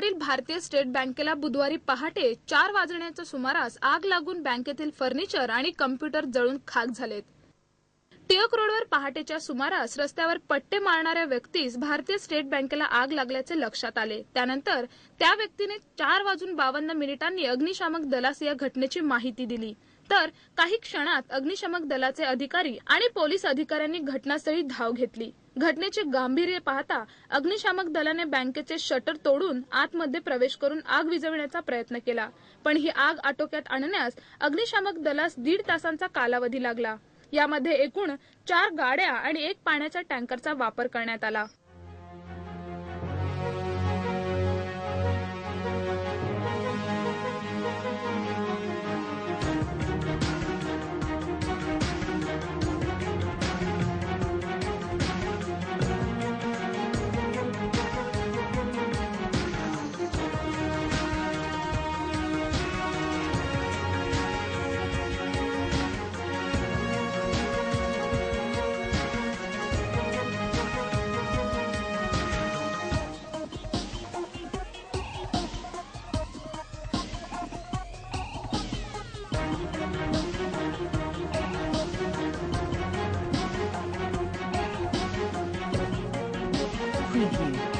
रस्त्यावरील भारतीय स्टेट बँकेला बुधवारी पहाटे चार वाजण्याच्या सुमारास आग लागून बँकेतील फर्निचर आणि कम्प्युटर जळून खाक झालेत. टिळक रोडवर पहाटेच्या सुमारास रस्त्यावर पट्टे मारणाऱ्या व्यक्तीस भारतीय स्टेट बँकेला आग लागल्याचे लक्षात आले. त्यानंतर त्या व्यक्तीने चार वाजून बावन्न मिनिटांनी अग्निशामक दलास या घटनेची माहिती दिली. तर काही क्षणात अग्निशामक दलाचे अधिकारी आणि पोलीस अधिकाऱ्यांनी घटनास्थळी धाव घेतली. घटनेचे गांभीर्य पाहता अग्निशामक दलाने बँकेचे शटर तोडून आतमध्ये प्रवेश करून आग विझवण्याचा प्रयत्न केला. पण ही आग आटोक्यात आणण्यास अग्निशामक दलास दीड तासांचा कालावधी लागला. यामध्ये एकूण चार गाड्या आणि एक पाण्याच्या टँकरचा वापर करण्यात आला. Preview.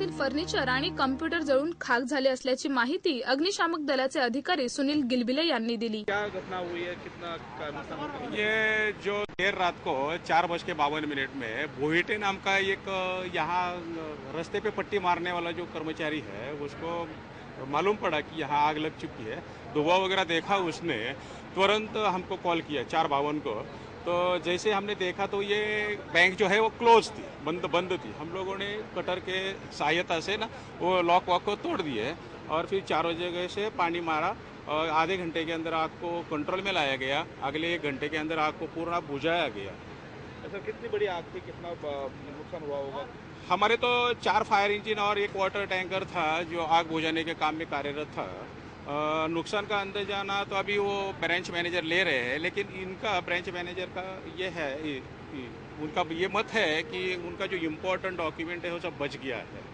बँकेतील फर्निचर आणि कम्प्युटर जळून खाक झाले असल्याची माहिती अग्निशामक दलाचे अधिकारी सुनील गिलबिले यांनी दिली. क्या घटना हुई है? कितना का नुकसान हुआ? ये जो देर रात को चार बज के बावन मिनट में बोहिटे नाम का एक यहाँ रास्ते पे पट्टी मारने वाला जो कर्मचारी है उसको मालूम पड़ा कि यहाँ आग लग चुकी है। धुआं वगैरह देखा उसने तुरंत हमको कॉल किया चार बावन को। तो जैसे हमने देखा तो ये बैंक जो है वो क्लोज थी बंद बंद थी। हम लोगों ने कटर के सहायता से ना वो लॉक वॉक को तोड़ दिए और फिर चारों जगह से पानी मारा और आधे घंटे के अंदर आग को कंट्रोल में लाया गया अगले एक घंटे के अंदर आग को पूरा बुझाया गया। ऐसा कितनी बड़ी आग थी? कितना नुकसान हुआ होगा? हमारे तो चार फायर इंजन और एक वाटर टैंकर था जो आग बुझाने के काम में कार्यरत था। नुकसान का अंदाजाना तो अभी वो ब्रांच मैनेजर ले रहे हैं लेकिन इनका ब्रांच मैनेजर का ये है ये- ये- उनका ये मत है कि उनका जो इम्पोर्टेंट डॉक्यूमेंट है वो सब बच गया है।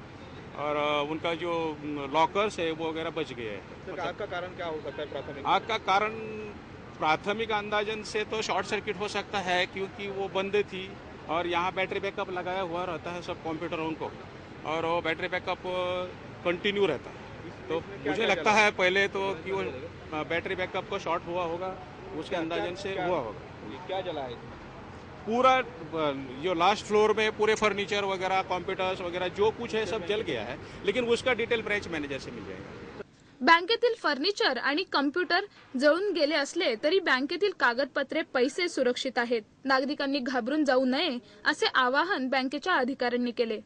और उनका जो लॉकर्स है वो वगैरह बच गए हैं। सर आग का कारण क्या हो सकता है प्राथमिक? आग का कारण प्राथमिक अंदाजन से तो शॉर्ट सर्किट हो सकता है क्योंकि वो बंद थी और यहाँ बैटरी बैकअप लगाया हुआ रहता है सब कंप्यूटरों को। और वो बैटरी बैकअप कंटिन्यू रहता है। तो मुझे लगता? है पहले तो कि वो बैटरी बैकअप को शॉर्ट हुआ होगा उसके अंदाजन से हुआ होगा क्या जला है? पूरा जो लास्ट फ्लोर में पूरे फर्नीचर वगैरह कंप्यूटर्स वगैरह जो कुछ है सब जल गया है लेकिन उसका डिटेल ब्रांच मैनेजर से मिल जाएगा बँकेतील फर्निचर आणि कम्प्युटर जळून गेले असले तरी बँकेतील कागदपत्रे पैसे सुरक्षित आहेत नागरिकांनी घाबरून जाऊ नये असे आवाहन बँकेच्या अधिकाऱ्यांनी केले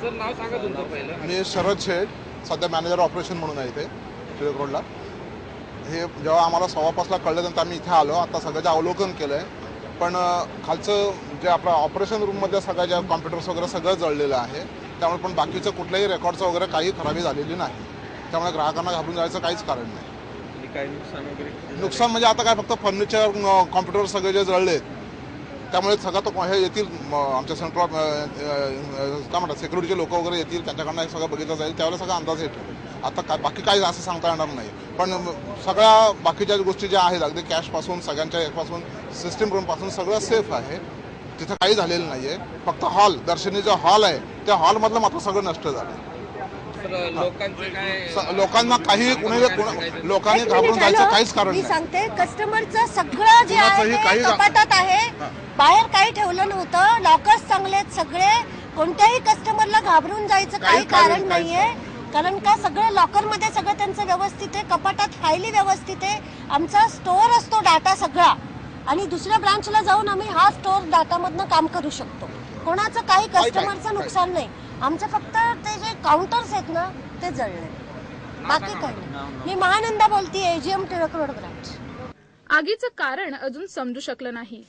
मी शरद शेठ सध्या मॅनेजर ऑपरेशन म्हणून आहे इथे टिळक रोडला हे जेव्हा आम्हाला सव्वा पाचला कळल्यानंतर आम्ही इथे आलो. आता सगळ्याचं अवलोकन केलं आहे पण खालचं जे आपलं ऑपरेशन रूममध्ये सगळ्या ज्या कॉम्प्युटर्स वगैरे सगळं जळलेलं आहे त्यामुळे पण बाकीचं कुठल्याही रेकॉर्डचं वगैरे काही खराबी झालेली नाही. त्यामुळे ग्राहकांना घाबरून जायचं काहीच कारण नाही. नुकसान वगैरे नुकसान म्हणजे आता काय फक्त फर्निचर कॉम्प्युटर सगळे जे जळलेत त्यामुळे सगळा तो हे येतील आमच्या सेंट्रल काय म्हणतात सिक्युरिटीचे लोक वगैरे येतील त्यांच्याकडनं एक सगळं बघितलं जाईल त्यावेळेला सगळा अंदाज येतो. आता काय बाकी काही असं सांगता येणार नाही. पण सगळ्या बाकीच्या गोष्टी ज्या आहेत अगदी कॅशपासून सगळ्यांच्या एकपासून सिस्टीम रूमपासून सगळं सेफ आहे. तिथं काही झालेलं नाही आहे फक्त हॉल दर्शनी जो हॉल आहे. त्या हॉलमधलं मात्र सगळं नष्ट झालं आहे लोकांना काही कुणी लोकांनी घाबरून जायचं. काहीच कारण मी नाही. सांगते कस्टमरचं सगळं जे आहे कपाटात आहे. बाहेर काही ठेवलं नव्हतं. लॉकर्स चांगले आहेत सगळे. कोणत्याही कस्टमरला घाबरून जायचं काही कारण- नाहीये. कारण का सगळं लॉकरमध्ये सगळं त्यांचं व्यवस्थित आहे. कपाटात फायली व्यवस्थित आहे. आमचा स्टोअर असतो डाटा सगळा. आणि दुसऱ्या ब्रांचला जाऊन आम्ही हा स्टोर डाटामधनं काम करू शकतो. कोणाचं काही कस्टमरचं. नुकसान नाही. आमचं फक्त ते जे काउंटर्स आहेत ना ते जळले. बाकी काही नाही. मी महानंदा बोलते एजीएम टिळक रोड ब्रांच आगीचं कारण अजून समजू शकलं नाही.